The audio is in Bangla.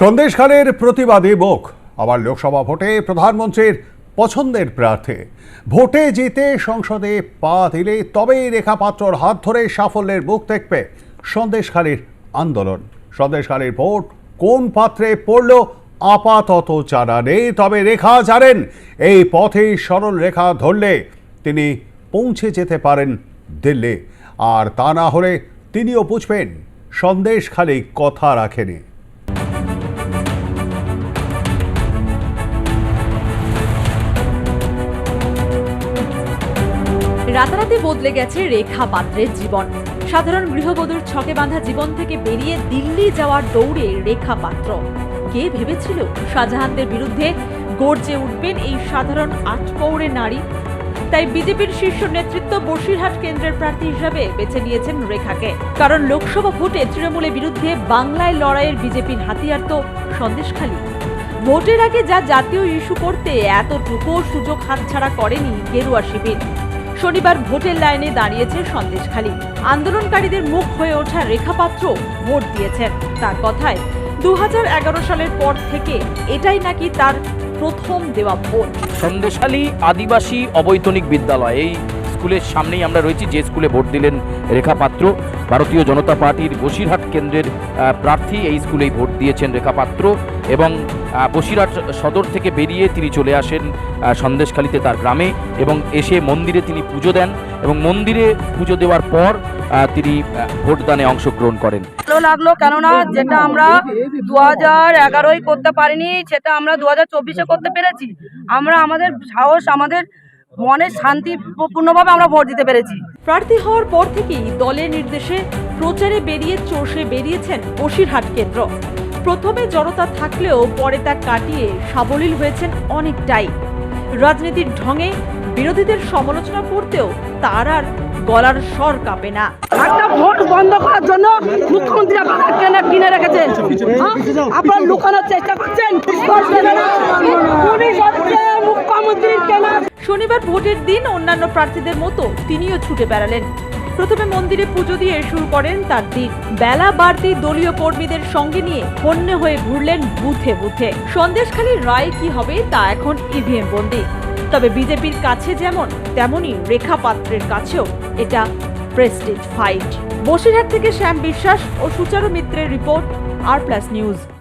সন্দেশখালের প্রতিবাদী মুখ। আবার লোকসভা ভোটে প্রধানমন্ত্রীর পছন্দের প্রার্থী। ভোটে জিতে সংসদে পা দিলে তবেই রেখা পাত্রর হাত ধরে সাফল্যের মুখ দেখবে সন্দেশখালীর আন্দোলন। সন্দেশখালীর ভোট কোন পাত্রে পড়ল আপাতত জানা নেই, তবে রেখা জানেন, এই পথেই সরল রেখা ধরলে তিনি পৌঁছে যেতে পারেন দিল্লি। আর তা না হলে তিনিও বুঝবেন, সন্দেশখালী কথা রাখেনি। রাতারাতি বদলে গেছে রেখা পাত্রের জীবন। সাধারণ গৃহবধূর ছকে বাঁধা জীবন থেকে বেরিয়ে দিল্লি যাওয়ার দৌড়ে রেখা পাত্র। কে ভেবেছিল শাহজাহানদের বিরুদ্ধে গর্জে উঠবেন এই সাধারণ আটপৌরে নারী? তাই বিজেপির শীর্ষ নেতৃত্ব বসিরহাট কেন্দ্রের প্রার্থী হিসাবে বেছে নিয়েছেন রেখাকে। কারণ লোকসভা ভোটে তৃণমূলের বিরুদ্ধে বাংলায় লড়াইয়ের বিজেপির হাতিয়ার তো সন্দেশখালী। ভোটের আগে যা জাতীয় ইস্যু করতে এতটুকু সুযোগ হাতছাড়া করেনি গেরুয়া শিবির। শনিবার ভোটের লাইনে দাঁড়িয়েছে সন্দেশখালী। আন্দোলনকারীদের মুখ হয়ে ওঠা রেখাপাত্র ভোট দিয়েছেন। তার কথায় দু হাজার এগারো সালের পর থেকে এটাই নাকি তার প্রথম দেওয়া ভোট। সন্দেশালী আদিবাসী অবৈতনিক বিদ্যালয়, এই স্কুলের সামনেই আমরা রয়েছি, যে স্কুলে ভোট দিলেন রেখা পাত্র ভারতীয় জনতা পার্টির বসিরহাট কেন্দ্রের প্রার্থী এই স্কুলেই ভোট দিয়েছেন রেখা পাত্র এবং বসিরহাট সদর থেকে বেরিয়ে তিনি চলে আসেন আহ, সন্দেশখালীতে তার গ্রামে এবং এসে মন্দিরে তিনি পুজো দেন এবং মন্দিরে পুজো দেওয়ার পর তিনি ভোটদানে অংশগ্রহণ করেন। ভালো লাগল কেননা যেটা আমরা দু হাজার এগারোই করতে পারিনি সেটা আমরা দু হাজার চব্বিশে করতে পেরেছি। আমরা আমাদের সাহস আমাদের মনের শান্তিপূর্ণভাবে আমরা ভোট দিতে পেরেছি। প্রার্থী হওয়ার পর থেকেই দলের নির্দেশে প্রচারে বেরিয়ে চষে বেরিয়েছেন বসিরহাট কেন্দ্র। প্রথমে জড়তা থাকলেও পরে তা কাটিয়ে সাবলীল হয়েছেন অনেকটাই। রাজনীতির ঢঙে বিরোধীদের সমালোচনা করতেও তার আর গলার স্বর কাঁপে না। একটা ভোট বন্ধ করার জন্য মুখ্যমন্ত্রী আপনারা কেনে কিনে রেখেছেন। হ্যাঁ? আপনারা লুকানোর চেষ্টা করছেন। শনিবার ভোটের দিন অন্যান্য প্রার্থীদের মতো তিনিও ছুটে বেড়ালেন। প্রথমে মন্দিরে পুজো দিয়ে শুরু করেন তার দিন বেলা বাড়তি দলীয় কর্মীদের সঙ্গে নিয়ে হন্যে হয়ে ঘুরলেন বুথে বুথে। সন্দেশখালীর রায় কি হবে তা এখন ইভিএম বন্দি। তবে বিজেপির কাছে যেমন, তেমনই রেখা পাত্রের কাছেও এটা প্রেস্টিজ ফাইট বসিরহাট থেকে শ্যাম বিশ্বাস ও সুচারু মিত্রের রিপোর্ট আর প্লাস নিউজ